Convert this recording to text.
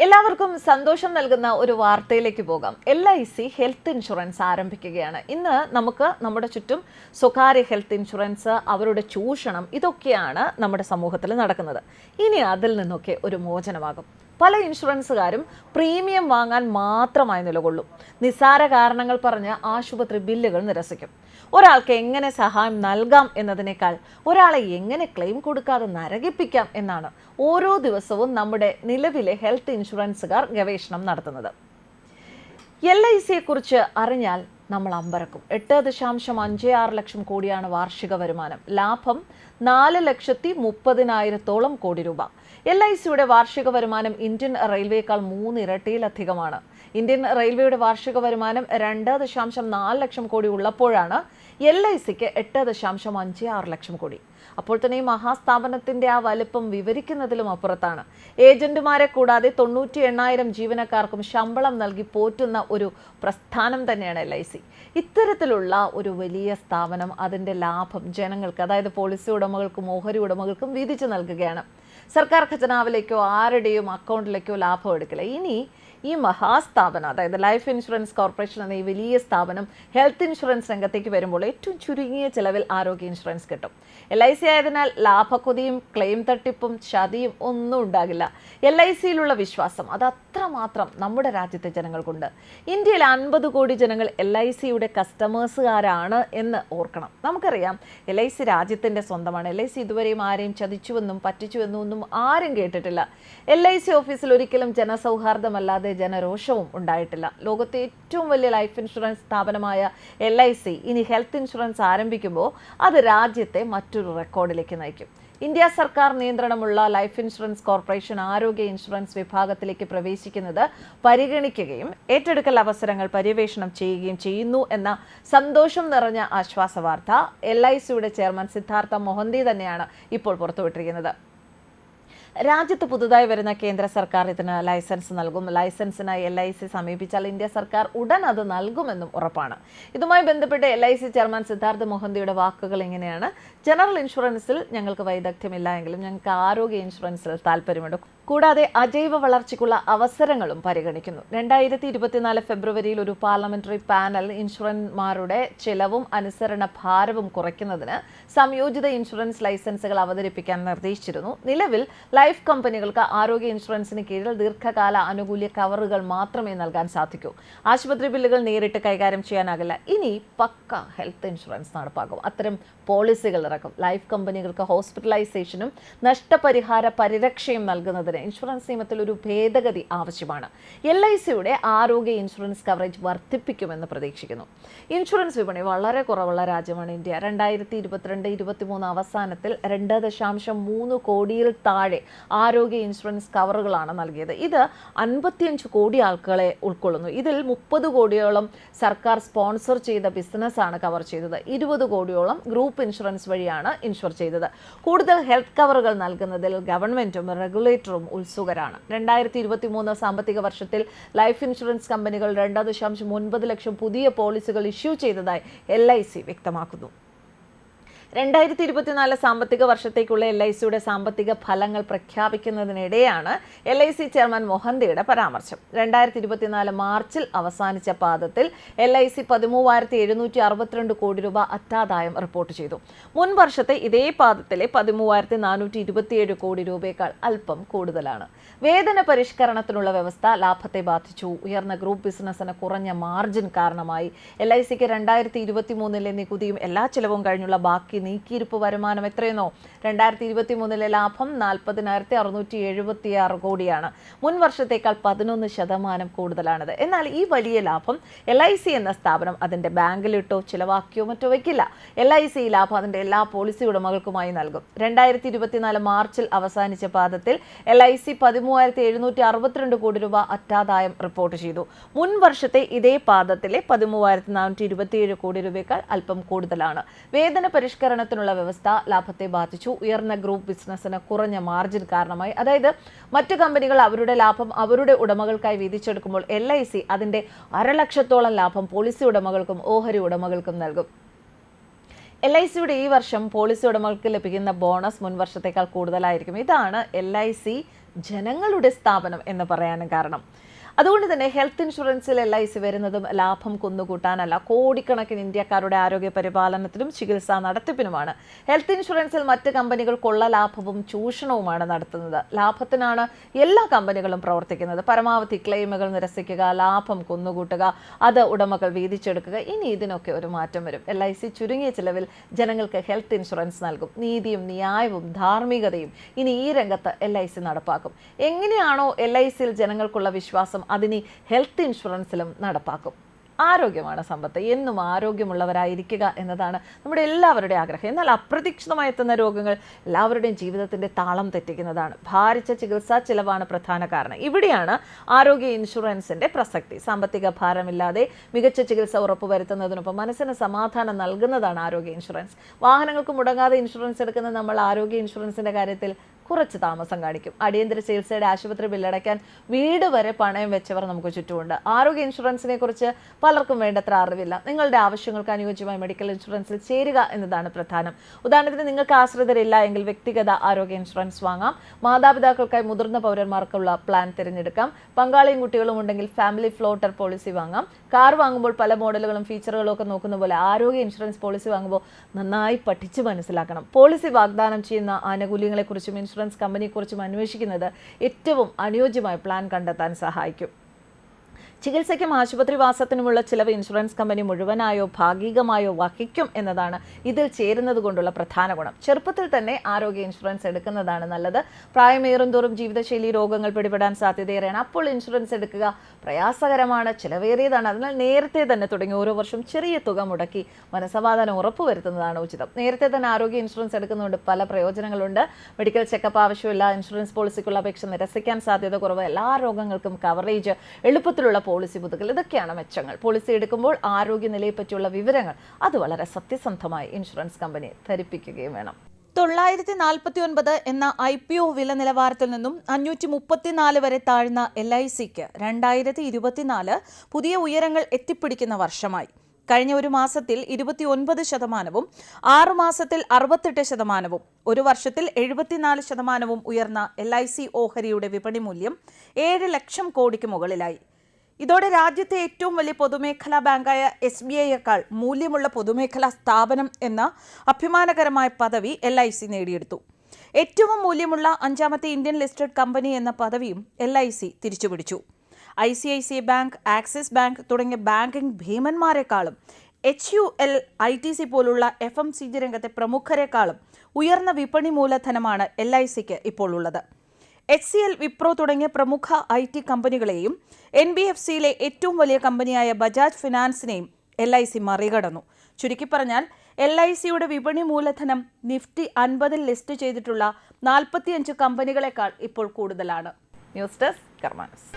എല്ലാവർക്കും സന്തോഷം നൽകുന്ന ഒരു വാർത്തയിലേക്ക് പോകാം. L I C health insurance ആരംഭിക്കുകയാണ്. ഇന്ന് നമുക്ക് നമ്മുടെ ചുറ്റും സ്വകാര്യ ഹെൽത്ത് ഇൻഷുറൻസ് അവരുടെ ചൂഷണം ഇതൊക്കെയാണ് നമ്മുടെ സമൂഹത്തിൽ നടക്കുന്നത്. ഇനി അതിൽ നിന്നൊക്കെ ഒരു മോചനമാകും. പല ഇൻഷുറൻസുകാരും പ്രീമിയം വാങ്ങാൻ മാത്രമായി നിലകൊള്ളും. നിസ്സാര കാരണങ്ങൾ പറഞ്ഞ് ആശുപത്രി ബില്ലുകൾ നിരസിക്കും. ഒരാൾക്ക് എങ്ങനെ സഹായം നൽകാം എന്നതിനേക്കാൾ ഒരാളെ എങ്ങനെ ക്ലെയിം കൊടുക്കാതെ നരകിപ്പിക്കാം എന്നാണ് ഓരോ ദിവസവും നമ്മുടെ നിലവിലെ ഹെൽത്ത് ഇൻഷുറൻസുകാർ ഗവേഷണം നടത്തുന്നത്. എൽ ഐ സിയെ കുറിച്ച് അറിഞ്ഞാൽ നമ്മൾ അമ്പരക്കും. എട്ട് ദശാംശം അഞ്ച് ആറ് ലക്ഷം കോടിയാണ് വാർഷിക വരുമാനം. ലാഭം നാല് ലക്ഷത്തി മുപ്പതിനായിരത്തോളം കോടി രൂപ. എൽ ഐ സിയുടെ വാർഷിക വരുമാനം ഇന്ത്യൻ റെയിൽവേക്കാൾ മൂന്ന് ഇരട്ടിയിലധികമാണ് ഇന്ത്യൻ റെയിൽവേയുടെ വാർഷിക വരുമാനം രണ്ട് ദശാംശം നാല് ലക്ഷം കോടി ഉള്ളപ്പോഴാണ് എൽ ഐ സിക്ക് എട്ട് ദശാംശം അഞ്ച് ആറ് ലക്ഷം കോടി. അപ്പോൾ തന്നെ ഈ മഹാസ്ഥാപനത്തിന്റെ ആ വലിപ്പം വിവരിക്കുന്നതിലും അപ്പുറത്താണ്. ഏജന്റുമാരെ കൂടാതെ തൊണ്ണൂറ്റി എണ്ണായിരം ജീവനക്കാർക്കും ശമ്പളം നൽകി പോറ്റുന്ന ഒരു പ്രസ്ഥാനം തന്നെയാണ് എൽ ഐ സി. ഇത്തരത്തിലുള്ള ഒരു വലിയ സ്ഥാപനം അതിന്റെ ലാഭം ജനങ്ങൾക്ക് അതായത് പോളിസി ഉടമകൾക്കും ഓഹരി ഉടമകൾക്കും വീതിച്ചു നൽകുകയാണ്. സർക്കാർ ഖജനാവിലേക്കോ ആരുടെയും അക്കൗണ്ടിലേക്കോ ലാഭം എടുക്കില്ല. ഇനി ഈ മഹാസ്ഥാപനം അതായത് ലൈഫ് ഇൻഷുറൻസ് കോർപ്പറേഷൻ എന്ന ഈ വലിയ സ്ഥാപനം ഹെൽത്ത് ഇൻഷുറൻസ് രംഗത്തേക്ക് വരുമ്പോൾ ഏറ്റവും ചുരുങ്ങിയ ചിലവിൽ ആരോഗ്യ ഇൻഷുറൻസ് കിട്ടും. എൽ ഐ സി ആയതിനാൽ ലാഭക്കൊതിയും ക്ലെയിം തട്ടിപ്പും ചതിയും ഒന്നും ഉണ്ടാകില്ല. എൽ ഐ സിയിലുള്ള വിശ്വാസം അത് അത്രമാത്രം നമ്മുടെ രാജ്യത്തെ ജനങ്ങൾക്കുണ്ട്. ഇന്ത്യയിൽ അൻപത് കോടി ജനങ്ങൾ എൽ ഐ സിയുടെ കസ്റ്റമേഴ്സുകാരാണ് എന്ന് ഓർക്കണം. നമുക്കറിയാം എൽ ഐ സി രാജ്യത്തിന്റെ സ്വന്തമാണ്. എൽ ഐ സി ഇതുവരെയും ആരെയും ചതിച്ചുവെന്നും പറ്റിച്ചുവെന്നും ഒന്നും ആരും കേട്ടിട്ടില്ല. എൽ ഐ സി ഓഫീസിൽ ഒരിക്കലും ജനസൗഹാർദ്ദമല്ലാതെ ജനരോഷവും ഉണ്ടായിട്ടില്ല. ലോകത്തെ ഏറ്റവും വലിയ ലൈഫ് ഇൻഷുറൻസ് സ്ഥാപനമായ എൽ ഐ സി ഇനി ഹെൽത്ത് ഇൻഷുറൻസ് ആരംഭിക്കുമ്പോൾ അത് രാജ്യത്തെ മറ്റൊരു റെക്കോർഡിലേക്ക് നയിക്കും. ഇന്ത്യ സർക്കാർ നിയന്ത്രണമുള്ള ലൈഫ് ഇൻഷുറൻസ് കോർപ്പറേഷൻ ആരോഗ്യ ഇൻഷുറൻസ് വിഭാഗത്തിലേക്ക് പ്രവേശിക്കുന്നത് പരിഗണിക്കുകയും ഏറ്റെടുക്കൽ അവസരങ്ങൾ പര്യവേഷണം ചെയ്യുകയും ചെയ്യുന്നു എന്ന സന്തോഷം നിറഞ്ഞ ആശ്വാസ വാർത്ത എൽ ഐ സിയുടെ ചെയർമാൻ സിദ്ധാർത്ഥ മൊഹന്തി തന്നെയാണ് ഇപ്പോൾ പുറത്തുവിട്ടിരിക്കുന്നത്. രാജ്യത്ത് പുതുതായി വരുന്ന കേന്ദ്ര സർക്കാർ ഇതിന് ലൈസൻസ് നൽകും. ലൈസൻസിനായി എൽ ഐ സി സമീപിച്ചാൽ ഇന്ത്യ സർക്കാർ ഉടൻ അത് നൽകുമെന്നും ഉറപ്പാണ്. ഇതുമായി ബന്ധപ്പെട്ട് L I C chairman Siddharth മൊഹന്തിയുടെ വാക്കുകൾ ഇങ്ങനെയാണ്. ജനറൽ ഇൻഷുറൻസിൽ ഞങ്ങൾക്ക് വൈദഗ്ധ്യമില്ല എങ്കിലും ഞങ്ങൾക്ക് ആരോഗ്യ ഇൻഷുറൻസിൽ താല്പര്യമുണ്ട്. കൂടാതെ അജൈവ വളർച്ചയ്ക്കുള്ള അവസരങ്ങളും പരിഗണിക്കുന്നു. രണ്ടായിരത്തി ഇരുപത്തിനാല് ഫെബ്രുവരിയിൽ ഒരു പാർലമെന്ററി പാനൽ ഇൻഷുറൻമാരുടെ ചെലവും അനുസരണ ഭാരവും കുറയ്ക്കുന്നതിന് സംയോജിത ഇൻഷുറൻസ് ലൈസൻസുകൾ അവതരിപ്പിക്കാൻ നിർദ്ദേശിച്ചിരുന്നു. നിലവിൽ ലൈഫ് കമ്പനികൾക്ക് ആരോഗ്യ ഇൻഷുറൻസിന് കീഴിൽ ദീർഘകാല ആനുകൂല്യ കവറുകൾ മാത്രമേ നൽകാൻ സാധിക്കൂ. ആശുപത്രി ബില്ലുകൾ നേരിട്ട് കൈകാര്യം ചെയ്യാനാകില്ല. ഇനി പക്ക ഹെൽത്ത് ഇൻഷുറൻസ് നടപ്പാക്കും. അത്തരം പോളിസികൾ ഇറക്കും ലൈഫ് കമ്പനികൾക്ക് ഹോസ്പിറ്റലൈസേഷനും നഷ്ടപരിഹാര പരിരക്ഷയും നൽകുന്നതിന് ഇൻഷുറൻസ് നിയമത്തിൽ ഒരു ഭേദഗതി ആവശ്യമാണ്. എൽ ഐ സിയുടെ ആരോഗ്യ ഇൻഷുറൻസ് കവറേജ് വർദ്ധിപ്പിക്കുമെന്ന് പ്രതീക്ഷിക്കുന്നു. ഇൻഷുറൻസ് വിപണി വളരെ കുറവുള്ള രാജ്യമാണ് ഇന്ത്യ. രണ്ടായിരത്തി ഇരുപത്തിരണ്ട് ഇരുപത്തിമൂന്ന് അവസാനത്തിൽ രണ്ട് ദശാംശം മൂന്ന് കോടിയിൽ താഴെ ആരോഗ്യ ഇൻഷുറൻസ് കവറുകളാണ് നൽകിയത്. ഇത് അൻപത്തിയഞ്ച് കോടി ആൾക്കാരെ ഉൾക്കൊള്ളുന്നു. ഇതിൽ മുപ്പത് കോടിയോളം സർക്കാർ സ്പോൺസർ ചെയ്ത ബിസിനസ്സാണ് കവർ ചെയ്തത്. ഇരുപത് കോടിയോളം ഗ്രൂപ്പ് ഇൻഷുറൻസ് വഴിയാണ് ഇൻഷുർ ചെയ്തത്. കൂടുതൽ ഹെൽത്ത് കവറുകൾ നൽകുന്നതിൽ ഗവൺമെന്റും റെഗുലേറ്ററും ഉത്സുകരാണ്. രണ്ടായിരത്തി ഇരുപത്തി മൂന്ന് സാമ്പത്തിക വർഷത്തിൽ ലൈഫ് ഇൻഷുറൻസ് കമ്പനികൾ രണ്ട് ദശാംശം ഒൻപത് ലക്ഷം പുതിയ പോളിസികൾ ഇഷ്യൂ ചെയ്തതായി എൽ വ്യക്തമാക്കുന്നു. രണ്ടായിരത്തി ഇരുപത്തിനാല് സാമ്പത്തിക വർഷത്തേക്കുള്ള എൽ ഐ സിയുടെ സാമ്പത്തിക ഫലങ്ങൾ പ്രഖ്യാപിക്കുന്നതിനിടെയാണ് എൽ ഐ സി ചെയർമാൻ മൊഹന്തിയുടെ പരാമർശം. രണ്ടായിരത്തി ഇരുപത്തിനാല് മാർച്ചിൽ അവസാനിച്ച പാദത്തിൽ എൽ ഐ സി പതിമൂവായിരത്തി എഴുന്നൂറ്റി അറുപത്തിരണ്ട് കോടി രൂപ അറ്റാദായം റിപ്പോർട്ട് ചെയ്തു. മുൻ വർഷത്തെ ഇതേ പാദത്തിലെ പതിമൂവായിരത്തി നാനൂറ്റി ഇരുപത്തിയേഴ് കോടി രൂപയേക്കാൾ അല്പം കൂടുതലാണ്. വേതന പരിഷ്കരണത്തിനുള്ള വ്യവസ്ഥ ലാഭത്തെ ബാധിച്ചു. ഉയർന്ന ഗ്രൂപ്പ് ബിസിനസ്സിന് കുറഞ്ഞ മാർജിൻ കാരണമായി എൽ ഐ സിക്ക് രണ്ടായിരത്തി ഇരുപത്തി മൂന്നിലെ നികുതിയും എല്ലാ ചെലവും കഴിഞ്ഞുള്ള ബാക്കി നീക്കിയിരിപ്പ് വരുമാനം എത്രയെന്നോ? രണ്ടായിരത്തി ഇരുപത്തി മൂന്നിലെ ലാഭം നാൽപ്പതിനായിരത്തി അറുന്നൂറ്റി എഴുപത്തി ആറ് കോടിയാണ്. മുൻ വർഷത്തേക്കാൾ പതിനൊന്ന് ശതമാനം കൂടുതലാണിത്. എന്നാൽ ഈ വലിയ ലാഭം എൽ ഐ സി എന്ന സ്ഥാപനം അതിന്റെ ബാങ്കിലിട്ടോ ചിലവാക്കിയോ മറ്റോ വയ്ക്കില്ല എൽ ഐ സി ലാഭം അതിന്റെ എല്ലാ പോളിസി ഉടമകൾക്കുമായി നൽകും. രണ്ടായിരത്തി ഇരുപത്തിനാല് മാർച്ചിൽ അവസാനിച്ച പാദത്തിൽ എൽ ഐ സി പതിമൂവായിരത്തി എഴുന്നൂറ്റി അറുപത്തിരണ്ട് കോടി രൂപ അറ്റാദായം റിപ്പോർട്ട് ചെയ്തു. മുൻ വർഷത്തെ ഇതേ പാദത്തിലെ പതിമൂവായിരത്തി നാനൂറ്റി ഇരുപത്തിയേഴ് കോടി രൂപയേക്കാൾ അല്പം കൂടുതലാണ്. വേതന പരിഷ്കരണത്തിനുള്ള വ്യവസ്ഥ ലാഭത്തെ ബാധിച്ചു. ഉയർന്ന ഗ്രൂപ്പ് ബിസിനസ്സിന് കുറഞ്ഞ മാർജിൻ കാരണമായി. അതായത് മറ്റു കമ്പനികൾ അവരുടെ ലാഭം അവരുടെ ഉടമകൾക്കായി വീതിച്ചെടുക്കുമ്പോൾ എൽ ഐ സി അതിന്റെ അരലക്ഷത്തോളം ലാഭം പോളിസി ഉടമകൾക്കും ഓഹരി ഉടമകൾക്കും നൽകും. എൽ ഐ സിയുടെ ഈ വർഷം പോളിസി ഉടമകൾക്ക് ലഭിക്കുന്ന ബോണസ് മുൻ വർഷത്തേക്കാൾ കൂടുതലായിരിക്കും. ഇതാണ് എൽ ഐ സി ജനങ്ങളുടെ സ്ഥാപനം എന്ന് പറയാനും കാരണം. അതുകൊണ്ട് തന്നെ ഹെൽത്ത് ഇൻഷുറൻസിൽ എൽ ഐ സി വരുന്നതും ലാഭം കുന്നുകൂട്ടാനല്ല. കോടിക്കണക്കിന് ഇന്ത്യക്കാരുടെ ആരോഗ്യ പരിപാലനത്തിനും ചികിത്സാ നടത്തിപ്പിനുമാണ്. ഹെൽത്ത് ഇൻഷുറൻസിൽ മറ്റ് കമ്പനികൾ കൊള്ള ലാഭവും ചൂഷണവുമാണ് നടത്തുന്നത്. ലാഭത്തിനാണ് എല്ലാ കമ്പനികളും പ്രവർത്തിക്കുന്നത്. പരമാവധി ക്ലെയിമുകൾ നിരസിക്കുക ലാഭം കുന്നുകൂട്ടുക അത് ഉടമകൾ വീതിച്ചെടുക്കുക ഇനി ഇതിനൊക്കെ ഒരു മാറ്റം വരും. എൽ ഐ സി ചുരുങ്ങിയ ചിലവിൽ ജനങ്ങൾക്ക് ഹെൽത്ത് ഇൻഷുറൻസ് നൽകും. നീതിയും ന്യായവും ധാർമ്മികതയും ഇനി ഈ രംഗത്ത് എൽ ഐ സി നടപ്പാക്കും. എങ്ങനെയാണോ എൽ ഐ സിയിൽ ജനങ്ങൾക്കുള്ള വിശ്വാസം അതിനി ഹെൽത്ത് ഇൻഷുറൻസിലും നടപ്പാക്കും. ആരോഗ്യമാണ് സമ്പത്ത്. എന്നും ആരോഗ്യമുള്ളവരായിരിക്കുക എന്നതാണ് നമ്മുടെ എല്ലാവരുടെയും ആഗ്രഹം. എന്നാൽ അപ്രതീക്ഷിതമായി എത്തുന്ന രോഗങ്ങൾ എല്ലാവരുടെയും ജീവിതത്തിന്റെ താളം തെറ്റിക്കുന്നതാണ്. ഭാരിച്ച ചികിത്സാ ചിലവാണ് പ്രധാന കാരണം. ഇവിടെയാണ് ആരോഗ്യ ഇൻഷുറൻസിന്റെ പ്രസക്തി. സാമ്പത്തിക ഭാരമില്ലാതെ മികച്ച ചികിത്സ ഉറപ്പുവരുത്തുന്നതിനൊപ്പം മനസ്സിന് സമാധാനം നൽകുന്നതാണ് ആരോഗ്യ ഇൻഷുറൻസ്. വാഹനങ്ങൾക്ക് മുടങ്ങാതെ ഇൻഷുറൻസ് എടുക്കുന്ന നമ്മൾ ആരോഗ്യ ഇൻഷുറൻസിന്റെ കാര്യത്തിൽ കുറച്ച് താമസം കാണിക്കും. അടിയന്തര ചികിത്സയുടെ ആശുപത്രി ബില്ലടയ്ക്കാൻ വീട് വരെ പണയം വെച്ചവർ നമുക്ക് ചുറ്റുമുണ്ട്. ആരോഗ്യ ഇൻഷുറൻസിനെ കുറിച്ച് പലർക്കും വേണ്ടത്ര അറിവില്ല. നിങ്ങളുടെ ആവശ്യങ്ങൾക്ക് അനുയോജ്യമായ മെഡിക്കൽ ഇൻഷുറൻസിൽ ചേരുക എന്നതാണ് പ്രധാനം. ഉദാഹരണത്തിന് നിങ്ങൾക്ക് ആശ്രിതരില്ല എങ്കിൽ വ്യക്തിഗത ആരോഗ്യ ഇൻഷുറൻസ് വാങ്ങാം. മാതാപിതാക്കൾക്കായി മുതിർന്ന പൗരന്മാർക്കുള്ള പ്ലാൻ തിരഞ്ഞെടുക്കാം. പങ്കാളിയും കുട്ടികളും ഉണ്ടെങ്കിൽ ഫാമിലി ഫ്ലോട്ടർ പോളിസി വാങ്ങാം. കാർ വാങ്ങുമ്പോൾ പല മോഡലുകളും ഫീച്ചറുകളും ഒക്കെ നോക്കുന്ന പോലെ ആരോഗ്യ ഇൻഷുറൻസ് പോളിസി വാങ്ങുമ്പോൾ നന്നായി പഠിച്ച് മനസ്സിലാക്കണം. പോളിസി വാഗ്ദാനം ചെയ്യുന്ന ആനുകൂല്യങ്ങളെക്കുറിച്ചും ഇൻഷുറൻസ് കമ്പനിയെക്കുറിച്ചും അന്വേഷിക്കുന്നത് ഏറ്റവും അനുയോജ്യമായ പ്ലാൻ കണ്ടെത്താൻ സഹായിക്കും. ചികിത്സയ്ക്കും ആശുപത്രിവാസത്തിനുമുള്ള ചിലവ് ഇൻഷുറൻസ് കമ്പനി മുഴുവനായോ ഭാഗികമായോ വഹിക്കും എന്നതാണ് ഇതിൽ ചേരുന്നത് കൊണ്ടുള്ള പ്രധാന ഗുണം. ചെറുപ്പത്തിൽ തന്നെ ആരോഗ്യ ഇൻഷുറൻസ് എടുക്കുന്നതാണ് നല്ലത്. പ്രായമേറും തോറും ജീവിതശൈലി രോഗങ്ങൾ പിടിപെടാൻ സാധ്യതയേറെയാണ്. അപ്പോൾ ഇൻഷുറൻസ് എടുക്കുക പ്രയാസകരമാണ് ചിലവേറിയതാണ്. അതിനാൽ നേരത്തെ തന്നെ തുടങ്ങി ഓരോ വർഷം ചെറിയ തുക മുടക്കി മനസമാധാനം ഉറപ്പുവരുത്തുന്നതാണ് ഉചിതം. നേരത്തെ തന്നെ ആരോഗ്യ ഇൻഷുറൻസ് എടുക്കുന്നതുകൊണ്ട് പല പ്രയോജനങ്ങളുണ്ട്. മെഡിക്കൽ ചെക്കപ്പ് ആവശ്യമില്ല ഇൻഷുറൻസ് പോളിസിക്കുള്ള അപേക്ഷ നിരസിക്കാൻ സാധ്യത കുറവ് എല്ലാ രോഗങ്ങൾക്കും കവറേജ് എളുപ്പത്തിലുള്ള പോളിസി പുതുക്കൽ. ഇതൊക്കെയാണ് മെച്ചങ്ങൾ. പോളിസി എടുക്കുമ്പോൾ ആരോഗ്യനിലയെ പറ്റിയുള്ള വിവരങ്ങൾ അത് വളരെ സത്യസന്ധമായി ഇൻഷുറൻസ് കമ്പനി ധരിപ്പിക്കുകയും വേണം. തൊള്ളായിരത്തി നാൽപ്പത്തി ഒൻപത് എന്ന ഐ പി ഒ വില നിലവാരത്തിൽ നിന്നും അഞ്ഞൂറ്റി മുപ്പത്തിനാല് വരെ താഴ്ന്ന എൽ ഐ സിക്ക് രണ്ടായിരത്തി ഇരുപത്തിനാല് പുതിയ ഉയരങ്ങൾ എത്തിപ്പിടിക്കുന്ന വർഷമായി. കഴിഞ്ഞ ഒരു മാസത്തിൽ ഇരുപത്തി ഒൻപത് ശതമാനവും ആറു മാസത്തിൽ അറുപത്തെട്ട് ശതമാനവും ഒരു വർഷത്തിൽ എഴുപത്തിനാല് ശതമാനവും ഉയർന്ന എൽ ഐ സി ഓഹരിയുടെ വിപണി മൂല്യം ഏഴ് ലക്ഷം കോടിക്ക് മുകളിലായി. ഇതോടെ രാജ്യത്തെ ഏറ്റവും വലിയ പൊതുമേഖലാ ബാങ്കായ എസ് ബി ഐയേക്കാൾ മൂല്യമുള്ള പൊതുമേഖലാ സ്ഥാപനം എന്ന അഭിമാനകരമായ പദവി എൽ ഐ സി നേടിയെടുത്തു. ഏറ്റവും മൂല്യമുള്ള അഞ്ചാമത്തെ ഇന്ത്യൻ ലിസ്റ്റഡ് കമ്പനി എന്ന പദവിയും എൽ ഐ സി തിരിച്ചുപിടിച്ചു. I C I C bank Axis bank തുടങ്ങിയ banking ഭീമന്മാരെക്കാളും H U L I T C പോലുള്ള എഫ് എം സി ജി രംഗത്തെ പ്രമുഖരെക്കാളും ഉയർന്ന വിപണി മൂലധനമാണ് എൽ ഐ സിക്ക് ഇപ്പോൾ ഉള്ളത്. എച്ച് സി എൽ വിപ്രോ തുടങ്ങിയ പ്രമുഖ ഐ ടി കമ്പനികളെയും എൻ ബി എഫ് സിയിലെ ഏറ്റവും വലിയ കമ്പനിയായ ബജാജ് ഫിനാൻസിനെയും എൽ ഐ സി മറികടന്നു. ചുരുക്കി പറഞ്ഞാൽ എൽ ഐ സിയുടെ വിപണി മൂലധനം നിഫ്റ്റി അൻപതിൽ ലിസ്റ്റ് ചെയ്തിട്ടുള്ള നാൽപ്പത്തിയഞ്ച് കമ്പനികളെക്കാൾ ഇപ്പോൾ കൂടുതലാണ്. News desk കർമാനസ്.